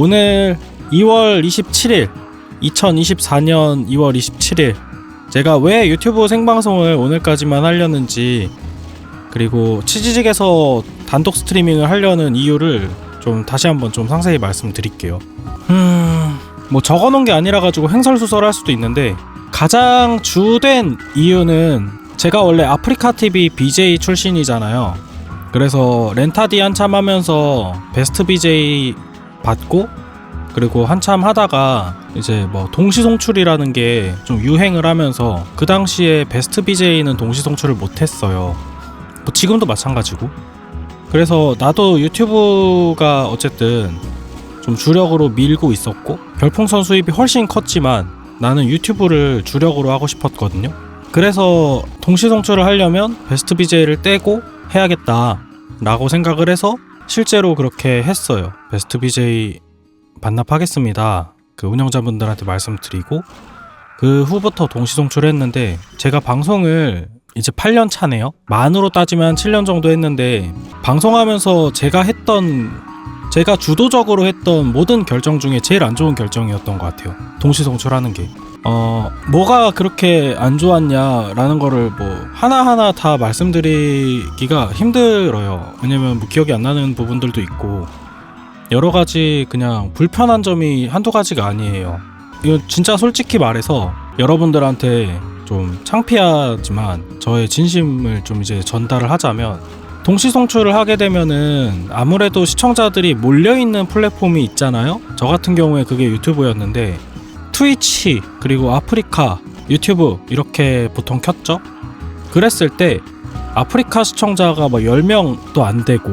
오늘 2월 27일 2024년 2월 27일 제가 왜 유튜브 생방송을 오늘까지만 하려는지 그리고 치지직에서 단독 스트리밍을 하려는 이유를 좀 다시 한번 좀 상세히 말씀드릴게요. 음, 뭐 적어놓은 게 아니라 가지고 횡설수설할 수도 있는데 가장 주된 이유는 제가 원래 아프리카 TV BJ 출신이잖아요. 그래서 렌타디 한참 하면서 베스트 BJ 받고 그리고 한참 하다가 이제 뭐 동시송출이라는 게 좀 유행을 하면서 그 당시에 베스트 BJ는 동시송출을 못했어요. 뭐 지금도 마찬가지고. 그래서 나도 유튜브가 어쨌든 좀 주력으로 밀고 있었고 별풍선 수입이 훨씬 컸지만 나는 유튜브를 주력으로 하고 싶었거든요. 그래서 동시송출을 하려면 베스트 BJ를 떼고 해야겠다 라고 생각을 해서 실제로 그렇게 했어요. 베스트 BJ 반납하겠습니다. 그 운영자분들한테 말씀드리고 그 후부터 동시송출했는데 제가 방송을 이제 8년 차네요. 만으로 따지면 7년 정도 했는데 방송하면서 제가 했던 제가 주도적으로 했던 모든 결정 중에 제일 안 좋은 결정이었던 것 같아요. 동시송출하는 게. 어, 뭐가 그렇게 안 좋았냐라는 거를 뭐 하나하나 다 말씀드리기가 힘들어요. 왜냐면 뭐 기억이 안 나는 부분들도 있고 여러 가지 그냥 불편한 점이 한두 가지가 아니에요. 이거 진짜 솔직히 말해서 여러분들한테 좀 창피하지만 저의 진심을 좀 이제 전달을 하자면 동시 송출을 하게 되면은 아무래도 시청자들이 몰려있는 플랫폼이 있잖아요. 저 같은 경우에 그게 유튜브였는데 트위치 그리고 아프리카 유튜브 이렇게 보통 켰죠. 그랬을 때 아프리카 시청자가 뭐 10명도 안 되고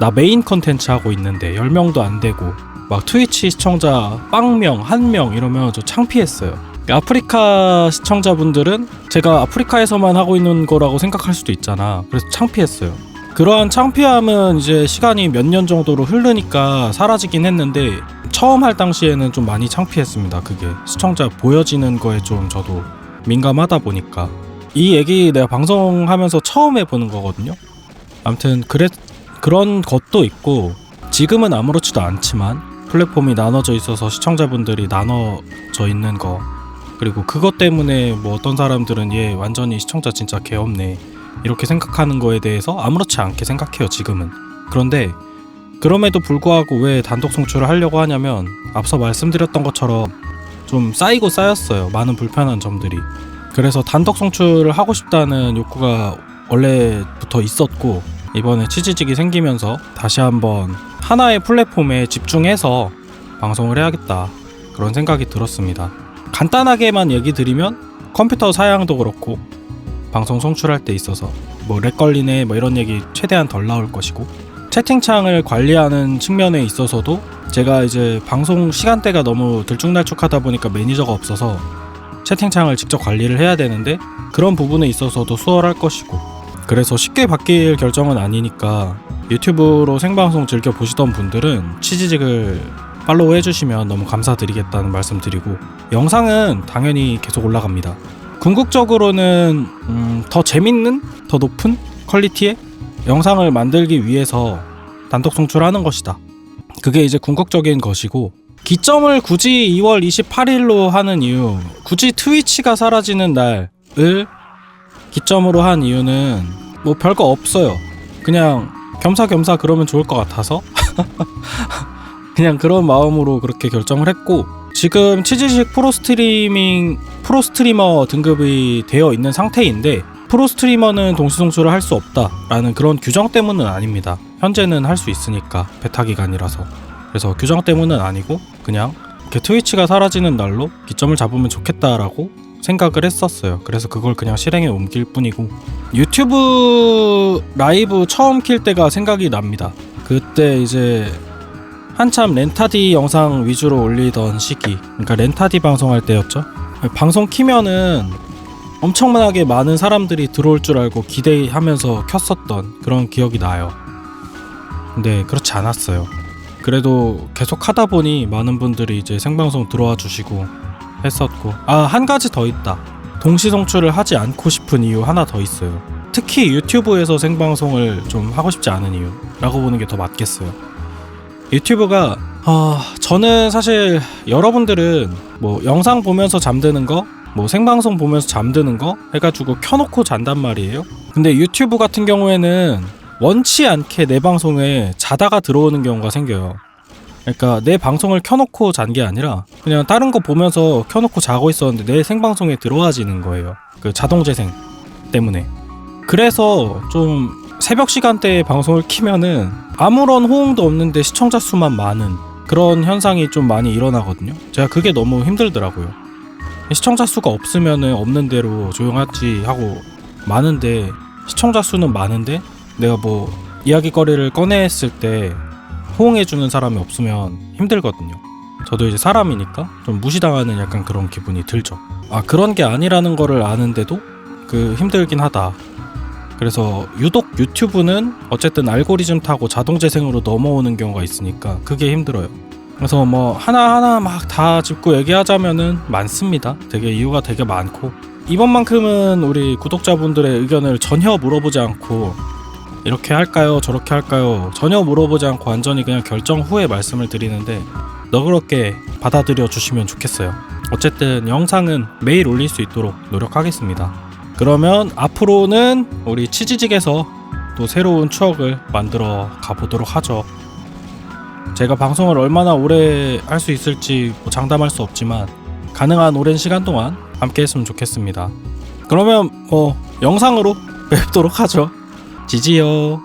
나 메인 컨텐츠 하고 있는데 10명도 안 되고 막 트위치 시청자 빵명, 한 명 이러면 저 창피했어요. 아프리카 시청자분들은 제가 아프리카에서만 하고 있는 거라고 생각할 수도 있잖아. 그래서 창피했어요. 그러한 창피함은 이제 시간이 몇 년 정도로 흐르니까 사라지긴 했는데 처음 할 당시에는 좀 많이 창피했습니다. 그게 시청자 보여지는 거에 좀 저도 민감하다 보니까 이 얘기 내가 방송하면서 처음 해보는 거거든요. 아무튼 그래 그런 것도 있고 지금은 아무렇지도 않지만 플랫폼이 나눠져 있어서 시청자분들이 나눠져 있는 거 그리고 그것 때문에 뭐 어떤 사람들은 얘 완전히 시청자 진짜 개없네 이렇게 생각하는 거에 대해서 아무렇지 않게 생각해요 지금은 그런데 그럼에도 불구하고 왜 단독 송출을 하려고 하냐면 앞서 말씀드렸던 것처럼 좀 쌓이고 쌓였어요 많은 불편한 점들이 그래서 단독 송출을 하고 싶다는 욕구가 원래부터 있었고 이번에 치지직이 생기면서 다시 한번 하나의 플랫폼에 집중해서 방송을 해야겠다 그런 생각이 들었습니다. 간단하게만 얘기 드리면 컴퓨터 사양도 그렇고 방송 송출할 때 있어서 뭐 렉 걸리네 뭐 이런 얘기 최대한 덜 나올 것이고 채팅창을 관리하는 측면에 있어서도 제가 이제 방송 시간대가 너무 들쭉날쭉하다 보니까 매니저가 없어서 채팅창을 직접 관리를 해야 되는데 그런 부분에 있어서도 수월할 것이고 그래서 쉽게 바뀔 결정은 아니니까 유튜브로 생방송 즐겨 보시던 분들은 치지직을 팔로우 해주시면 너무 감사드리겠다는 말씀 드리고 영상은 당연히 계속 올라갑니다. 궁극적으로는 음, 더 재밌는, 더 높은 퀄리티의 영상을 만들기 위해서 단독 송출하는 것이다. 그게 이제 궁극적인 것이고 기점을 굳이 2월 28일로 하는 이유, 굳이 트위치가 사라지는 날을 기점으로 한 이유는 뭐 별거 없어요. 그냥 겸사겸사 그러면 좋을 것 같아서 그냥 그런 마음으로 그렇게 결정을 했고 지금 치즈식 프로 스트리밍 프로 스트리머 등급이 되어 있는 상태인데 프로 스트리머는 동시송출을 할 수 없다라는 그런 규정 때문은 아닙니다. 현재는 할 수 있으니까 베타 기간이라서 그래서 규정 때문은 아니고 그냥 트위치가 사라지는 날로 기점을 잡으면 좋겠다라고 생각을 했었어요. 그래서 그걸 그냥 실행에 옮길 뿐이고 유튜브 라이브 처음 킬 때가 생각이 납니다. 그때 이제 한참 렌타디 영상 위주로 올리던 시기, 그러니까 렌타디 방송할 때였죠. 방송 키면은 엄청나게 많은 사람들이 들어올 줄 알고 기대하면서 켰었던 그런 기억이 나요. 근데 그렇지 않았어요. 그래도 계속 하다 보니 많은 분들이 이제 생방송 들어와 주시고 했었고 아 한 가지 더 있다 동시 송출을 하지 않고 싶은 이유 하나 더 있어요 특히 유튜브에서 생방송을 좀 하고 싶지 않은 이유라고 보는 게 더 맞겠어요 유튜브가 아, 저는 사실 여러분들은 뭐 영상 보면서 잠드는 거, 뭐 생방송 보면서 잠드는 거 해가지고 켜놓고 잔단 말이에요. 근데 유튜브 같은 경우에는 원치 않게 내 방송에 자다가 들어오는 경우가 생겨요. 그러니까 내 방송을 켜놓고 잔 게 아니라 그냥 다른 거 보면서 켜놓고 자고 있었는데 내 생방송에 들어와지는 거예요. 그 자동 재생 때문에. 그래서 좀 새벽 시간대에 방송을 키면은 아무런 호응도 없는데 시청자 수만 많은 그런 현상이 좀 많이 일어나거든요. 제가 그게 너무 힘들더라고요. 시청자 수가 없으면은 없는 대로 조용하지 하고 많은데 시청자 수는 많은데 내가 뭐 이야기거리를 꺼냈을 때 호응해주는 사람이 없으면 힘들거든요. 저도 이제 사람이니까 좀 무시당하는 약간 그런 기분이 들죠. 아 그런 게 아니라는 거를 아는데도 그 힘들긴 하다. 그래서 유독 유튜브는 어쨌든 알고리즘 타고 자동 재생으로 넘어오는 경우가 있으니까 그게 힘들어요. 그래서 뭐 하나하나 막 다 짚고 얘기하자면은 많습니다. 되게 이유가 되게 많고 이번만큼은 우리 구독자분들의 의견을 전혀 물어보지 않고 이렇게 할까요? 저렇게 할까요? 전혀 물어보지 않고 완전히 그냥 결정 후에 말씀을 드리는데 너그럽게 받아들여 주시면 좋겠어요. 어쨌든 영상은 매일 올릴 수 있도록 노력하겠습니다. 그러면 앞으로는 우리 치지직에서 또 새로운 추억을 만들어 가보도록 하죠. 제가 방송을 얼마나 오래 할 수 있을지 뭐 장담할 수 없지만 가능한 오랜 시간 동안 함께 했으면 좋겠습니다. 그러면 뭐 영상으로 뵙도록 하죠. 지지요.